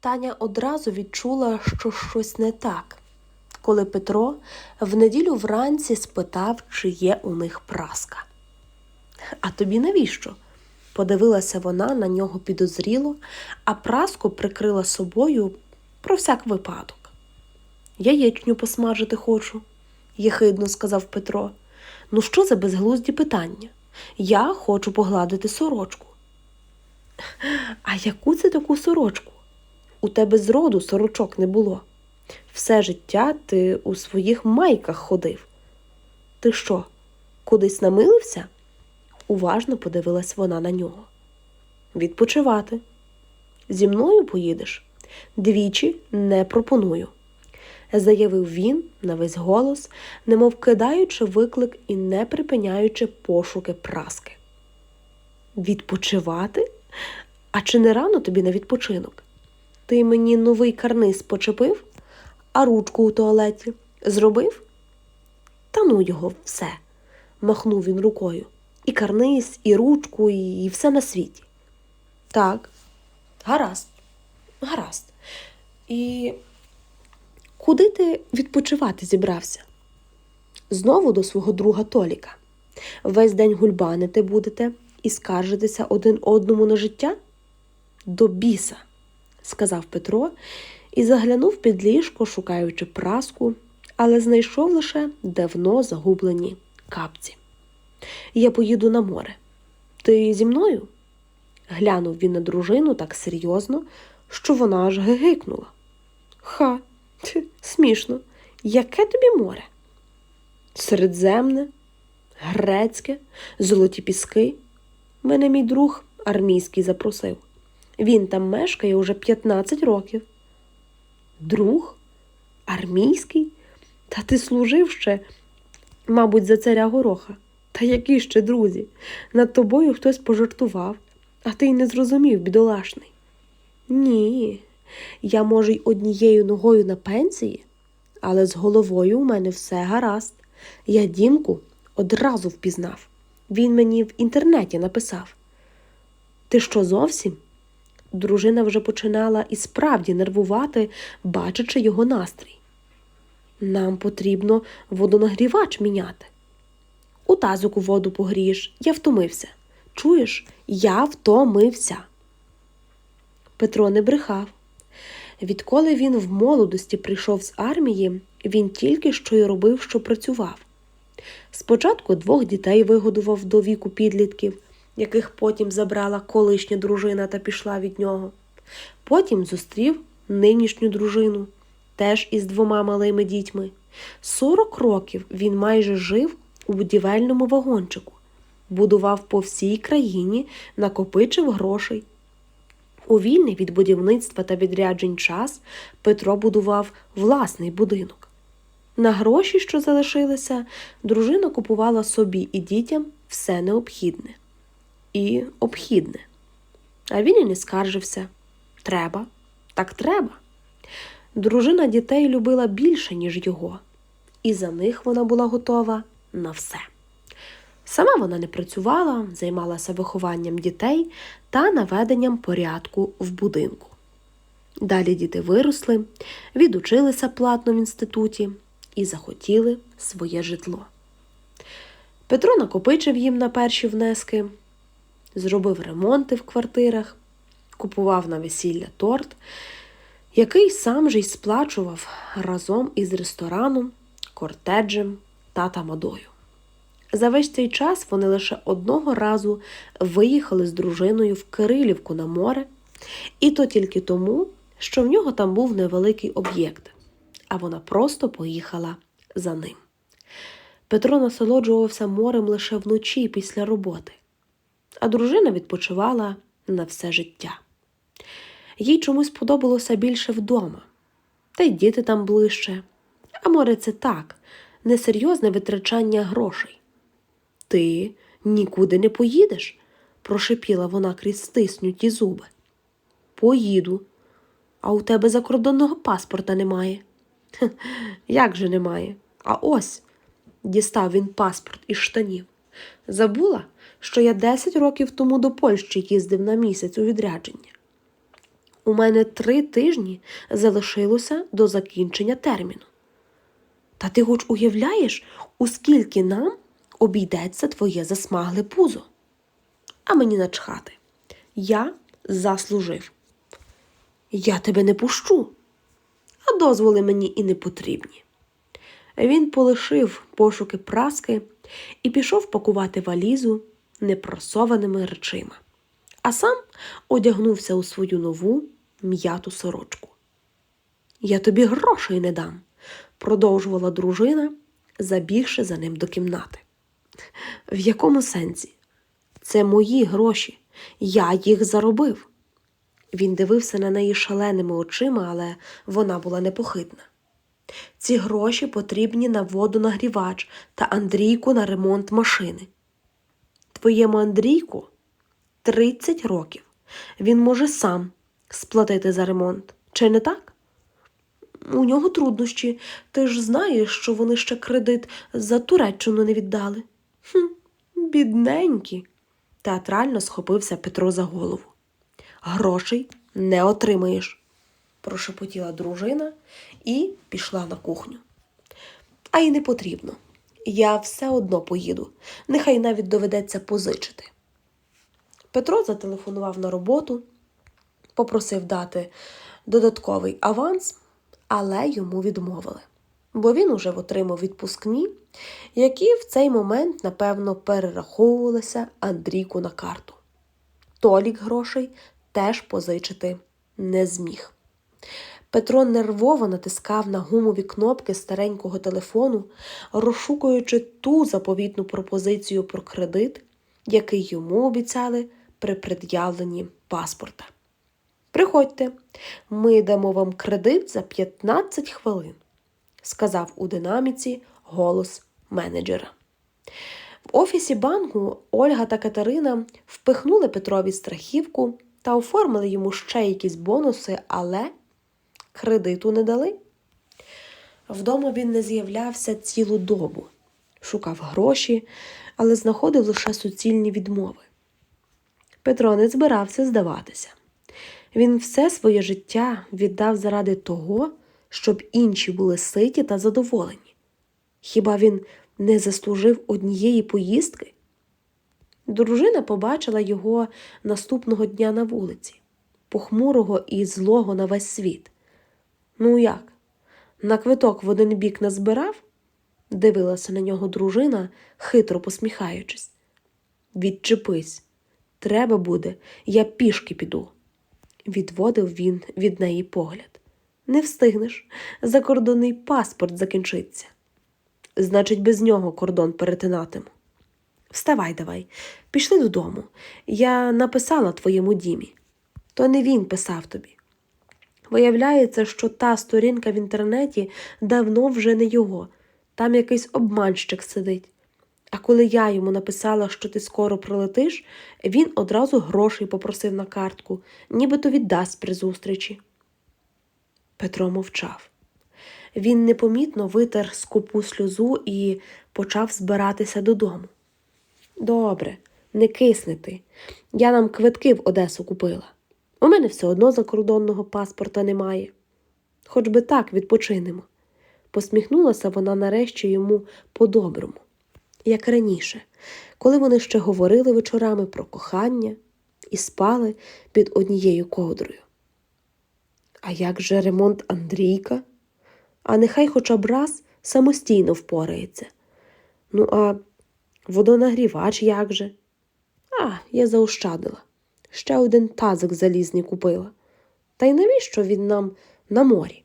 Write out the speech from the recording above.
Таня одразу відчула, що щось не так, коли Петро в неділю вранці спитав, чи є у них праска. А тобі навіщо? Подивилася вона на нього підозріло, а праску прикрила собою про всяк випадок. Яєчню посмажити хочу, єхидно сказав Петро. Ну що за безглузді питання? Я хочу погладити сорочку. А яку це таку сорочку? У тебе зроду сорочок не було. Все життя ти у своїх майках ходив. Ти що, кудись намилився? Уважно подивилась вона на нього. Відпочивати. Зі мною поїдеш? Двічі не пропоную, заявив він на весь голос, немов кидаючи виклик і не припиняючи пошуки праски. Відпочивати? А чи не рано тобі на відпочинок? Ти мені новий карниз почепив, а ручку у туалеті зробив? Та ну його все, махнув він рукою. І карниз, і ручку, і, і все на світі. Так, гаразд, гаразд. І куди ти відпочивати зібрався? Знову до свого друга Толіка. Весь день гульбанити будете і скаржитися один одному на життя? До біса, сказав Петро і заглянув під ліжко, шукаючи праску, але знайшов лише давно загублені капці. Я поїду на море. Ти зі мною? Глянув він на дружину так серйозно, що вона аж гигикнула. Ха, ть, смішно. Яке тобі море? Середземне, грецьке, золоті піски. Мене мій друг армійський запросив. Він там мешкає уже 15 років. Друг? Армійський? Та ти служив ще, мабуть, за царя гороха. Та які ще друзі? Над тобою хтось пожартував, а ти й не зрозумів, бідолашний. Ні, я, може, й однією ногою на пенсії, але з головою у мене все гаразд. Я Дімку одразу впізнав. Він мені в інтернеті написав. Ти що зовсім? Дружина вже починала і справді нервувати, бачачи його настрій. Нам потрібно водонагрівач міняти. У тазику воду погрієш, я втомився. Чуєш, я втомився. Петро не брехав. Відколи він в молодості прийшов з армії, він тільки що й робив, що працював. Спочатку двох дітей вигодував до віку підлітків, яких потім забрала колишня дружина та пішла від нього. Потім зустрів нинішню дружину, теж із двома малими дітьми. Сорок років він майже жив у будівельному вагончику, будував по всій країні, накопичив грошей. У вільний від будівництва та відряджень час Петро будував власний будинок. На гроші, що залишилися, дружина купувала собі і дітям все необхідне і обхідне. А він і не скаржився. Треба, так треба. Дружина дітей любила більше, ніж його, і за них вона була готова на все. Сама вона не працювала, займалася вихованням дітей та наведенням порядку в будинку. Далі діти виросли, відучилися платно в інституті і захотіли своє житло. Петро накопичив їм на перші внески, зробив ремонти в квартирах, купував на весілля торт, який сам же й сплачував разом із рестораном, кортеджем та тамадою. За весь цей час вони лише одного разу виїхали з дружиною в Кирилівку на море, і то тільки тому, що в нього там був невеликий об'єкт, а вона просто поїхала за ним. Петро насолоджувався морем лише вночі після роботи, а дружина відпочивала на все життя. Їй чомусь подобалося більше вдома, та й діти там ближче. А море це так, несерйозне витрачання грошей. Ти нікуди не поїдеш, прошипіла вона крізь стиснуті зуби. Поїду, а у тебе закордонного паспорта немає. «Хе, Як же немає? А ось дістав він паспорт із штанів. Забула, що я 10 років тому до Польщі їздив на місяць у відрядження. У мене три тижні залишилося до закінчення терміну. Та ти хоч уявляєш, у скільки нам обійдеться твоє засмагле пузо? А мені начхати. Я заслужив. Я тебе не пущу, а дозволи мені і не потрібні. Він полишив пошуки праски і пішов пакувати валізу непросованими речима, а сам одягнувся у свою нову м'яту сорочку. Я тобі грошей не дам, продовжувала дружина, забігши за ним до кімнати. В якому сенсі? Це мої гроші, я їх заробив. Він дивився на неї шаленими очима, але вона була непохитна. Ці гроші потрібні на водонагрівач та Андрійку на ремонт машини. Твоєму Андрійку 30 років. Він може сам сплатити за ремонт. Чи не так? У нього труднощі. Ти ж знаєш, що вони ще кредит за Туреччину не віддали. Хм, бідненькі. Театрально схопився Петро за голову. Грошей не отримаєш, прошепотіла дружина і пішла на кухню. А й не потрібно. Я все одно поїду, нехай навіть доведеться позичити. Петро зателефонував на роботу, попросив дати додатковий аванс, але йому відмовили, бо він уже отримав відпускні, які в цей момент, напевно, перераховувалися Андрійку на карту. Толік грошей теж позичити не зміг. Петро нервово натискав на гумові кнопки старенького телефону, розшукуючи ту заповітну пропозицію про кредит, який йому обіцяли при пред'явленні паспорта. Приходьте, ми дамо вам кредит за 15 хвилин, сказав у динаміці голос менеджера. В офісі банку Ольга та Катерина впихнули Петрові страхівку та оформили йому ще якісь бонуси, але кредиту не дали. Вдома він не з'являвся цілу добу, шукав гроші, але знаходив лише суцільні відмови. Петро не збирався здаватися. Він все своє життя віддав заради того, щоб інші були ситі та задоволені. Хіба він не заслужив однієї поїздки? Дружина побачила його наступного дня на вулиці, похмурого і злого на весь світ. Ну як? На квиток в один бік назбирав? дивилася на нього дружина, хитро посміхаючись. Відчепись, треба буде, я пішки піду. Відводив він від неї погляд. Не встигнеш, закордонний паспорт закінчиться. Значить, без нього кордон перетинатиму. Вставай давай, пішли додому. Я написала твоєму дімі. То не він писав тобі. Виявляється, що та сторінка в інтернеті давно вже не його, там якийсь обманщик сидить. А коли я йому написала, що ти скоро пролетиш, він одразу грошей попросив на картку, нібито віддасть при зустрічі. Петро мовчав. Він непомітно витер скупу сльозу і почав збиратися додому. Добре, не кисни ти. Я нам квитки в Одесу купила. У мене все одно закордонного паспорта немає. Хоч би так відпочинемо. Посміхнулася вона нарешті йому по-доброму, як раніше, коли вони ще говорили вечорами про кохання і спали під однією ковдрою. А як же ремонт Андрійка? А нехай хоча б раз самостійно впорається. Ну, а водонагрівач як же? А, я заощадила. Ще один тазик залізний купила. Та й навіщо він нам на морі?